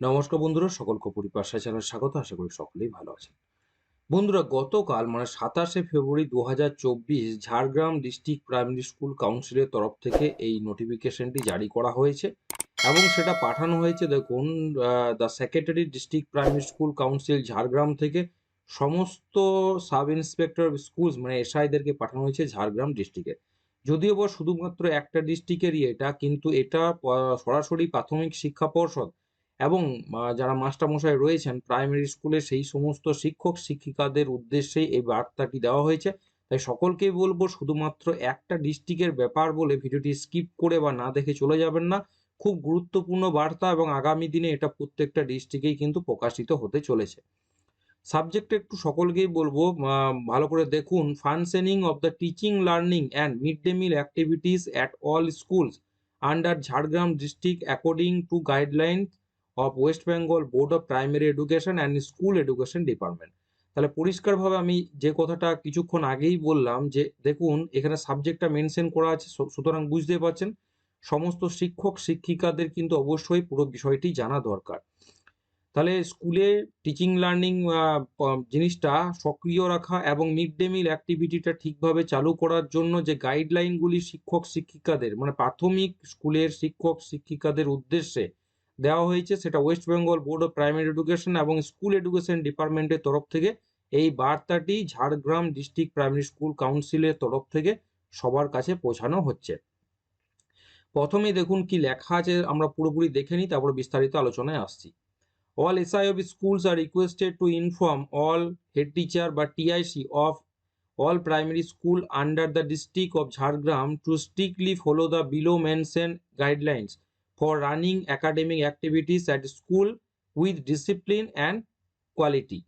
নমস্কার বন্ধুরা, সকলকে পরিপাশা চ্যানেল স্বাগত, আশা করি সকলেই ভালো আছেন। বন্ধুরা, গতকাল মানে সাতাশে ফেব্রুয়ারি দু হাজার চব্বিশ ঝাড়গ্রাম ডিস্ট্রিক্ট প্রাইমারি স্কুল কাউন্সিলের তরফ থেকে এই নোটিফিকেশনটি জারি করা হয়েছে এবং সেটা পাঠানো হয়েছে, দেখুন the secretary district primary school council Jhargram থেকে সমস্ত সাব ইন্সপেক্টর স্কুলস মানে এসআইদেরকে পাঠানো হয়েছে ঝাড়গ্রাম ডিস্ট্রিক্টে যদিও বা শুধুমাত্র একটা ডিস্ট্রিক্টেরই এটা, কিন্তু এটা সরাসরি প্রাথমিক শিক্ষা পর্ষদ এবং যারা মাস্টারমশাই রয়েছেন প্রাইমারি স্কুলে সেই সমস্ত শিক্ষক শিক্ষিকাদের উদ্দেশ্যে এই বার্তাটি দেওয়া হয়েছে। তাই সকলকেই বলব, শুধুমাত্র একটা ডিস্ট্রিক্টের ব্যাপার বলে ভিডিওটি স্কিপ করে বা না দেখে চলে যাবেন না। খুব গুরুত্বপূর্ণ বার্তা এবং আগামী দিনে এটা প্রত্যেকটা ডিস্ট্রিক্টেই কিন্তু প্রকাশিত হতে চলেছে। সাবজেক্ট একটু সকলকেই বলব ভালো করে দেখুন functioning of the teaching learning and mid day meal activities at all schools under Jhargram district according to guideline of West Bengal board of primary education and school education department তাহলে পরিষ্কারভাবে আমি যে কথাটা কিছুক্ষণ আগেই বললাম যে, দেখুন, এখানে সাবজেক্টটা মেনশন করা আছে সুতরাং বুঝতে পারছেন, সমস্ত শিক্ষক, শিক্ষিকাদের কিন্তু অবশ্যই পুরো বিষয়টি জানা দরকার। তাহলে স্কুলে টিচিং লার্নিং জিনিসটা সক্রিয় রাখা এবং মিড ডে মিল অ্যাক্টিভিটিটা ঠিকভাবে চালু করার জন্য যে গাইডলাইনগুলি শিক্ষক, শিক্ষিকাদের মানে প্রাথমিক স্কুলের শিক্ষক, শিক্ষিকাদের উদ্দেশ্যে দেওয়া হয়েছে। সেটা West Bengal board of primary education এবং স্কুল এডুকেশন ডিপার্টমেন্টের তরফ থেকে। এই বার্তাটি ঝাড়গ্রাম ডিস্ট্রিক্ট প্রাইমারি স্কুল কাউন্সিলের তরফ থেকে সবার কাছে পৌঁছানো হচ্ছে। প্রথমেই দেখুন কি লেখা আছে, আমরা পুরোপুরি দেখে নিই, তারপর বিস্তারিত আলোচনায় আসছি। All SI of schools are requested to inform all head teacher but TIC of all primary school under the district of Jhargram to strictly follow the below mentioned guidelines for running academic activities at school with discipline and quality.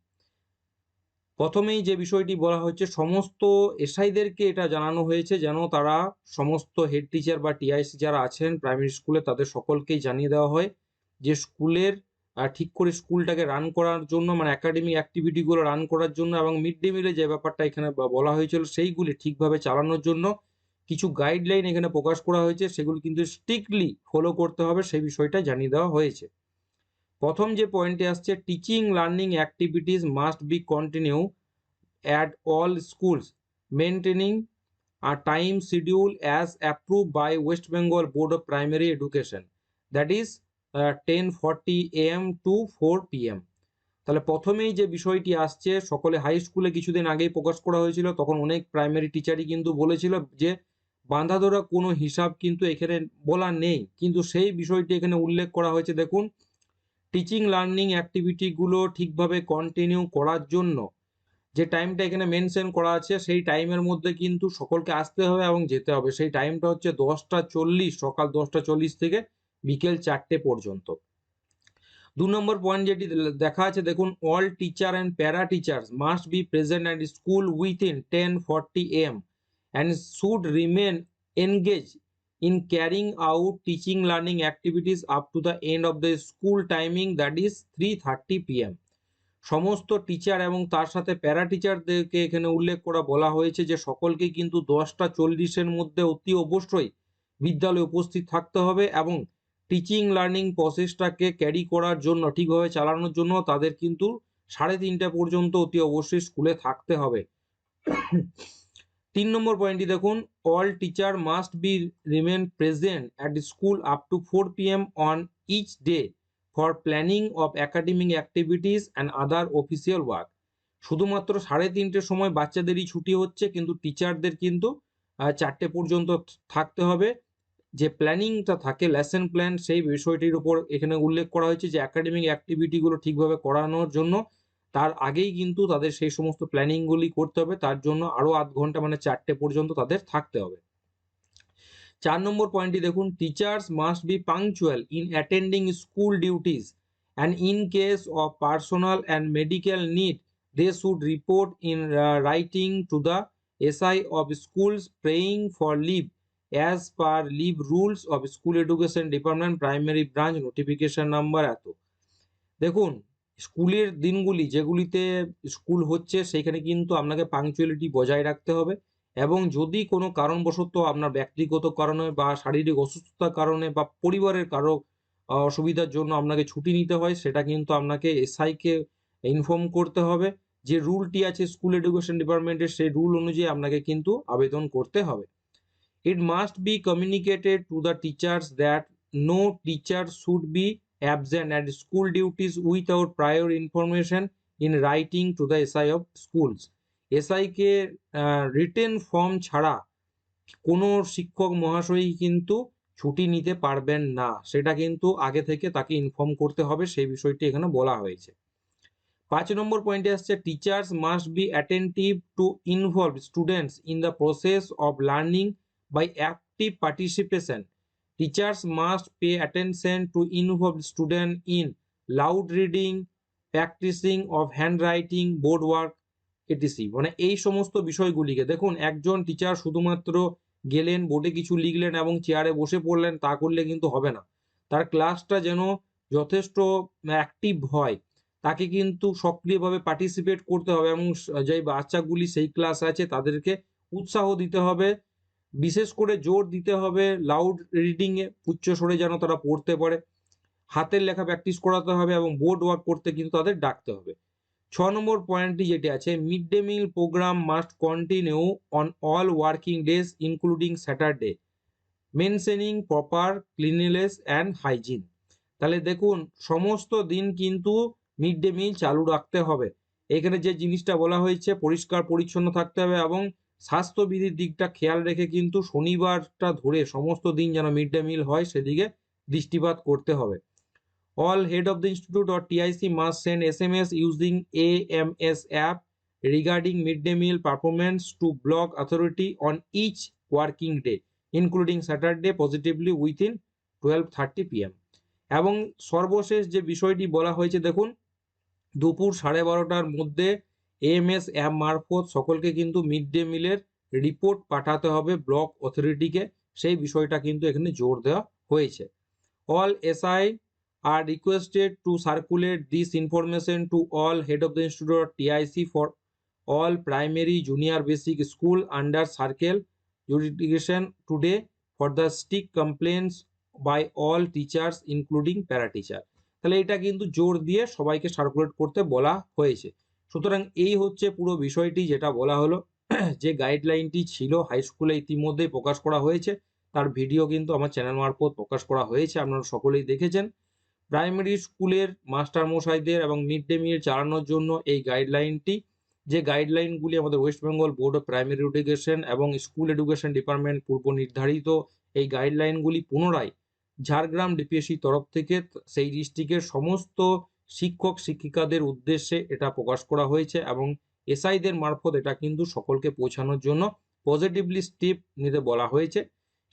প্রথমেই যে বিষয়টি বলা হচ্ছে সমস্ত এসআইদেরকে এটা জানানো হয়েছে যেন তারা সমস্ত হেড টিচার বা টিআইসি যারা আছেন প্রাইমারি স্কুলে তাদের সকলকেই জানিয়ে দেওয়া হয় যে স্কুলের ঠিক করে স্কুলটাকে রান করার জন্য মানে একাডেমিক অ্যাক্টিভিটিগুলো রান করার জন্য এবং মিড ডে মিলে যে ব্যাপারটা এখানে বলা হয়েছিল সেইগুলি ঠিকভাবে চালানোর জন্য কিছু গাইডলাইন এখানে প্রকাশ করা হয়েছে সেগুলো কিন্তু স্ট্রিক্টলি ফলো করতে হবে সেই বিষয়টা জানিয়ে দেওয়া হয়েছে। প্রথম যে পয়েন্টে আসছে teaching learning activities must be continue at all schools maintaining a time schedule as approved by West Bengal Board of Primary Education that is uh, 10:40 am to 4 pm তাহলে প্রথমেই যে বিষয়টি আসছে সকলে হাই স্কুলে কিছুদিন আগেই প্রকাশ করা হয়েছিল তখন অনেক প্রাইমারি টিচারই কিন্তু বলেছিল যে বাঁধা ধরা কোনো হিসাব কিন্তু এখানে বলা নেই। কিন্তু সেই বিষয়টি এখানে উল্লেখ করা হয়েছে। দেখুন টিচিং লার্নিং অ্যাক্টিভিটিগুলো ঠিকভাবে কন্টিনিউ করার জন্য যে টাইমটা এখানে মেনশন করা আছে, সেই টাইমের মধ্যে কিন্তু সকলকে আসতে হবে এবং যেতে হবে। সেই টাইমটা হচ্ছে দশটা চল্লিশ, সকাল দশটা চল্লিশ থেকে বিকেল চারটে পর্যন্ত। দু নম্বর পয়েন্ট যেটি দেখা আছে, দেখুন all teacher and para teachers must be present at school within ten forty M should remain engage in carrying out teaching learning activities up to the end of the school timing that is three thirty PM সমস্ত teacher এবং তার সাথে প্যারা টিচারদেরকে এখানে উল্লেখ করা বলা হয়েছে যে সকলকে কিন্তু দশটা চল্লিশের মধ্যে অতি অবশ্যই বিদ্যালয়ে উপস্থিত থাকতে হবে এবং টিচিং লার্নিং প্রসেসটাকে ক্যারি করার জন্য, ঠিকভাবে চালানোর জন্য তাদের কিন্তু সাড়ে তিনটে পর্যন্ত অতি অবশ্যই স্কুলে থাকতে হবে। তিন নম্বর পয়েন্টটি দেখুন all teacher must be remain present at school up to four P M on each day for planning of academic activities and other official work শুধুমাত্র সাড়ে তিনটের সময় বাচ্চাদেরই ছুটি হচ্ছে, কিন্তু টিচারদের কিন্তু চারটে পর্যন্ত থাকতে হবে। যে প্ল্যানিংটা থাকে লেসন প্ল্যান সেই বিষয়টির উপর এখানে উল্লেখ করা হয়েছে যে একাডেমিক অ্যাক্টিভিটিগুলো ঠিকভাবে করানোর জন্য তার আগেই কিন্তু তাদের সেই সমস্ত প্ল্যানিংগুলি করতে হবে। তার জন্য আরও আধ ঘণ্টা মানে চারটে পর্যন্ত তাদের থাকতে হবে। চার নম্বর পয়েন্টটি দেখুন teachers must be punctual in attending school duties and in case of personal and medical need they should report in writing to the SI of schools praying for leave as per leave rules of school education department primary branch notification number এত। দেখুন স্কুলের দিনগুলি যেগুলিতে school হচ্ছে সেখানে কিন্তু আপনাকে punctuality বজায় রাখতে হবে এবং যদি কোনো কারণবশত আপনার ব্যক্তিগত কারণে বা শারীরিক অসুস্থতার কারণে বা পরিবারের কারও অসুবিধার জন্য আপনাকে ছুটি নিতে হয়, সেটা কিন্তু আপনাকে এসআইকে ইনফর্ম করতে হবে। যে রুলটি আছে স্কুল এডুকেশন ডিপার্টমেন্টের, সেই রুল অনুযায়ী আপনাকে কিন্তু আবেদন করতে হবে। It must be communicated to the teachers that no teacher should be absent at school duties without prior information in writing to the SI of schools. SI কে রিটেন ফর্ম ছাড়া কোনো শিক্ষক মহাশয়ই কিন্তু ছুটি নিতে পারবেন না সেটা কিন্তু আগে থেকে তাকে ইনফর্ম করতে হবে, সেই বিষয়টি এখানে বলা হয়েছে পাঁচ নম্বর পয়েন্টে আসছে teachers must be attentive to involve students in the process of learning by active participation. Teachers must pay attention to involve student in loud reading, practicing of handwriting, board work, ETC মানে এই সমস্ত বিষয়গুলিকে দেখুন একজন teacher শুধুমাত্র গেলেন বোর্ডে কিছু লিখলেন এবং চেয়ারে বসে পড়লেন তা করলে কিন্তু হবে না। তার ক্লাসটা যেন যথেষ্ট অ্যাক্টিভ হয় তাকে কিন্তু সক্রিয়ভাবে পার্টিসিপেট করতে হবে এবং যে বাচ্চাগুলি সেই ক্লাস আছে তাদেরকে উৎসাহ দিতে হবে বিশেষ করে জোর দিতে হবে লাউড রিডিংয়ে উচ্চ স্বরে যেন তারা পড়তে পারে। হাতের লেখা প্র্যাকটিস করাতে হবে এবং বোর্ড ওয়ার্ক করতে কিন্তু তাদের ডাকতে হবে। ছ নম্বর পয়েন্টটি যেটি আছে mid day meal programme must continue on all working days including Saturday mentioning proper cleanliness and hygiene তাহলে দেখুন, সমস্ত দিন কিন্তু মিড ডে মিল চালু রাখতে হবে। এখানে যে জিনিসটা বলা হয়েছে, পরিষ্কার পরিচ্ছন্ন থাকতে হবে এবং স্বাস্থ্যবিধির দিকটা খেয়াল রেখে কিন্তু শনিবারটা ধরে সমস্ত দিন যেন মিড ডে মিল হয় সেদিকে দৃষ্টিপাত করতে হবে। All head of the institute or TIC must send S M S using A M S app regarding mid day meal performance to block authority on each working day, including Saturday positively within twelve thirty PM এবং সর্বশেষ যে বিষয়টি বলা হয়েছে দেখুন, দুপুর সাড়ে বারোটার মধ্যে এএমএস অ্যাপ মারফত সকলকে কিন্তু মিড ডে মিলের রিপোর্ট পাঠাতে হবে ব্লক অথরিটিকে সেই বিষয়টা কিন্তু এখানে জোর দেওয়া হয়েছে। All SI are requested to circulate this information to all head of the institute TIC for all primary junior basic school under circle jurisdiction today for the stick complaints by all teachers including para teacher তাহলে এটা কিন্তু জোর দিয়ে সবাইকে circulate করতে বলা হয়েছে। সুতরাং এই হচ্ছে পুরো বিষয়টি যেটা বলা হলো, যে গাইডলাইনটি ছিল হাই স্কুলে ইতিমধ্যেই প্রকাশ করা হয়েছে। তার ভিডিও কিন্তু আমার চ্যানেল মারফত প্রকাশ করা হয়েছে, আপনারা সকলেই দেখেছেন। প্রাইমারি স্কুলের মাস্টার মশাইদের এবং মিড ডে মিল চালানোর জন্য এই গাইডলাইনটি যে গাইডলাইনগুলি আমাদের West Bengal board of primary education এবং স্কুল এডুকেশন ডিপার্টমেন্ট পূর্ব নির্ধারিত, এই গাইডলাইনগুলি পুনরায় ঝাড়গ্রাম ডিপিএসসি তরফ থেকে সেই ডিস্ট্রিক্টের সমস্ত শিক্ষক শিক্ষিকাদের উদ্দেশ্যে এটা প্রকাশ করা হয়েছে এবং এসআইদের মারফত এটা কিন্তু সকলকে পৌঁছানোর জন্য পজিটিভলি স্টেপ নিতে বলা হয়েছে।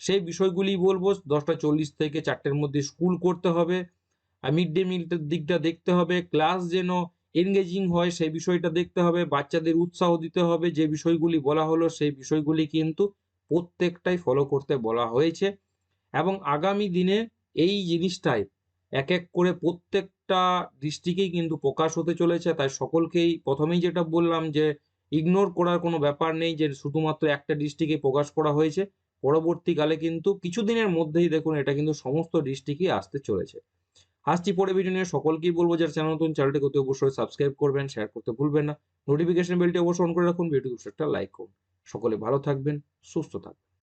সেই বিষয়গুলি বলব, দশটা চল্লিশ থেকে চারটের মধ্যে স্কুল করতে হবে মিড ডে মিলটার দিকটা দেখতে হবে ক্লাস যেন এনগেজিং হয় সেই বিষয়টা দেখতে হবে, বাচ্চাদের উৎসাহ দিতে হবে, যে বিষয়গুলি বলা হলো সেই বিষয়গুলি কিন্তু প্রত্যেকটাই ফলো করতে বলা হয়েছে। এবং আগামী দিনে এই জিনিসটাই এক এক করে প্রত্যেকটা ডিস্ট্রিক্টেই কিন্তু প্রকাশ হতে চলেছে। তাই সকলকেই প্রথমেই যেটা বললাম যে ইগনোর করার কোনো ব্যাপার নেই যে, শুধুমাত্র একটা ডিস্ট্রিক্টে প্রকাশ করা হয়েছে। পরবর্তীকালে কিন্তু কিছুদিনের মধ্যেই দেখুন এটা কিন্তু সমস্ত ডিস্ট্রিক্টই আসতে চলেছে। আসছি পরে ভিডিও নিয়ে। সকলকেই বলব যারা চ্যানেল নতুন চ্যানেলটি করতে অবশ্যই সাবস্ক্রাইব করবেন শেয়ার করতে ভুলবেন না। নোটিফিকেশন বেলটি অবশ্যই অন করে রাখুন। ভিডিও একটা লাইক করুন। সকলে ভালো থাকবেন, সুস্থ থাকবেন।